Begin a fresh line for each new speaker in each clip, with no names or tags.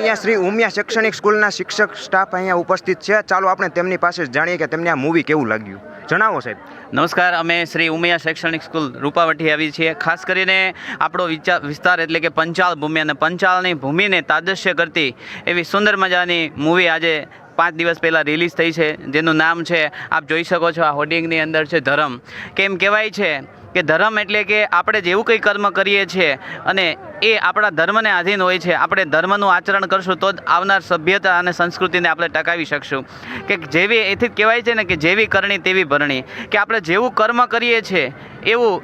અહીંયા શ્રી ઉમિયા શૈક્ષણિક સ્કૂલના શિક્ષક સ્ટાફ અહીંયા ઉપસ્થિત છે. ચાલો આપણે તેમની પાસે જાણીએ કે તેમને આ મૂવી કેવું લાગ્યું. જણાવો સાહેબ.
નમસ્કાર, અમે શ્રી ઉમિયા શૈક્ષણિક સ્કૂલ રૂપાવટી આવી છીએ. ખાસ કરીને આપણો વિચાર વિસ્તાર એટલે કે પંચાલ ભૂમિ અને પંચાલની ભૂમિને તાદૃશ્ય કરતી એવી સુંદર મજાની મૂવી આજે પાંચ દિવસ પહેલાં રિલીઝ થઈ છે, જેનું નામ છે, આપ જોઈ શકો છો, આ હોર્ડિંગની અંદર છે ધરમ. કેમ કહેવાય છે? કે ધર્મ એટલે કે આપણે જેવું કંઈ કર્મ કરીએ છીએ અને એ આપણા ધર્મને આધીન હોય છે, આપણે ધર્મનું આચરણ કરશું તો જ આવનાર સભ્યતા અને સંસ્કૃતિને આપણે ટકાવી શકશું. કે જેવી એથી જ કહેવાય છે ને કે જેવી કરણી તેવી ભરણી. કે આપણે જેવું કર્મ કરીએ છીએ, એવું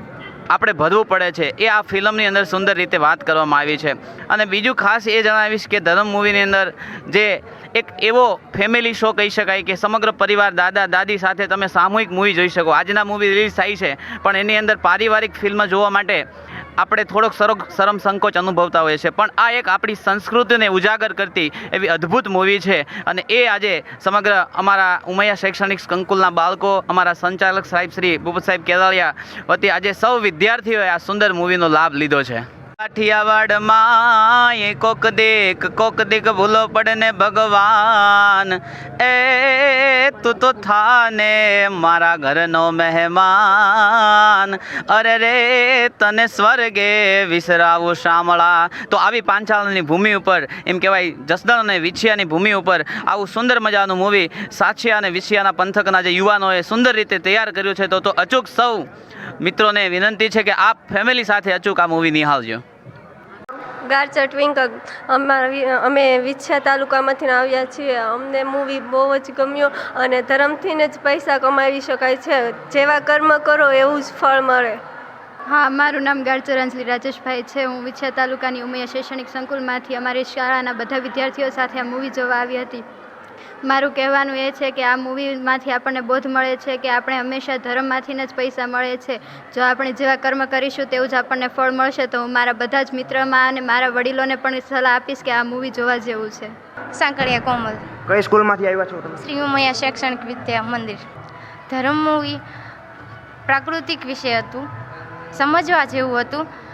આપણે ભરવું પડે છે. એ આ ફિલ્મની અંદર સુંદર રીતે વાત કરવામાં આવી છે. અને બીજું ખાસ એ જણાવીશ કે ધર્મ મૂવીની અંદર જે એક એવો ફેમિલી શો કહી શકાય કે સમગ્ર પરિવાર દાદા, દાદી સાથે તમે સામૂહિક મૂવી જોઈ શકો. આજના મૂવી રિલીઝ થાય છે, પણ એની અંદર પારિવારિક ફિલ્મ જોવા માટે આપણે થોડોક સરો શરમ સંકોચ અનુભવતા હોઈએ છીએ. પણ આ એક આપણી સંસ્કૃતિને ઉજાગર કરતી એવી અદ્ભુત મૂવી છે અને એ આજે સમગ્ર અમારા ઉમૈયા શૈક્ષણિક સંકુલના બાળકો, અમારા સંચાલક સાહેબ શ્રી ભૂપત સાહેબ કેદાળિયા વતી આજે સૌ વિદ્યાર્થીઓએ આ સુંદર મૂવીનો લાભ લીધો છે. કાઠિયાવાડમાં એ કોક દેખ કોક દીક ભૂલો પડે ને ભગવાન. એ તું તો થાને મારા ઘરનો મહેમાન. અરે રે, તને સ્વર્ગે વિસરાવું શામળા. તો આવી પાંચાલની ભૂમિ ઉપર, એમ કહેવાય, જસદણ અને વિછિયાની ભૂમિ ઉપર આવું સુંદર મજાનું મૂવી સાછિયા અને વિછિયાના પંથકના જે યુવાનોએ સુંદર રીતે તૈયાર કર્યું છે, તો તો અચૂક સૌ મિત્રોને વિનંતી છે કે આપ ફેમિલી સાથે અચૂક આ મૂવી નિહાળજો.
ગારચર ટ્વિંકલ અમારા અમે વિછ્યા તાલુકામાંથી આવ્યા છીએ. અમને મૂવી બહુ જ ગમ્યો અને ધર્મથીને જ પૈસા કમાવી શકાય છે. જેવા કર્મ કરો એવું જ ફળ મળે.
હા મારું નામ ગારચર અંજલિ રાજેશભાઈ છે. હું વિછા તાલુકાની ઉમૈયા શૈક્ષણિક સંકુલમાંથી અમારી શાળાના બધા વિદ્યાર્થીઓ સાથે આ મૂવી જોવા આવી હતી. મારું કહેવાનું એ છે કે આ મૂવીમાંથી આપણને બોધ મળે છે કે આપણે હંમેશા ધર્મમાંથી જ પૈસા મળે છે. જો આપણે જેવા કર્મ કરીશું તેવું જ આપણને ફળ મળશે. તો હું મારા બધા જ મિત્રમાં અને મારા વડીલોને પણ સલાહ આપીશ કે આ મૂવી જોવા જેવું છે.
સાંકળિયા કોમલ.
કઈ સ્કૂલમાંથી આવ્યા છો તમે?
શ્રી ઉમૈયા શૈક્ષણિક વિદ્યા મંદિર. ધર્મ મૂવી પ્રાકૃતિક વિષય હતું. સમજવા જેવું હતું.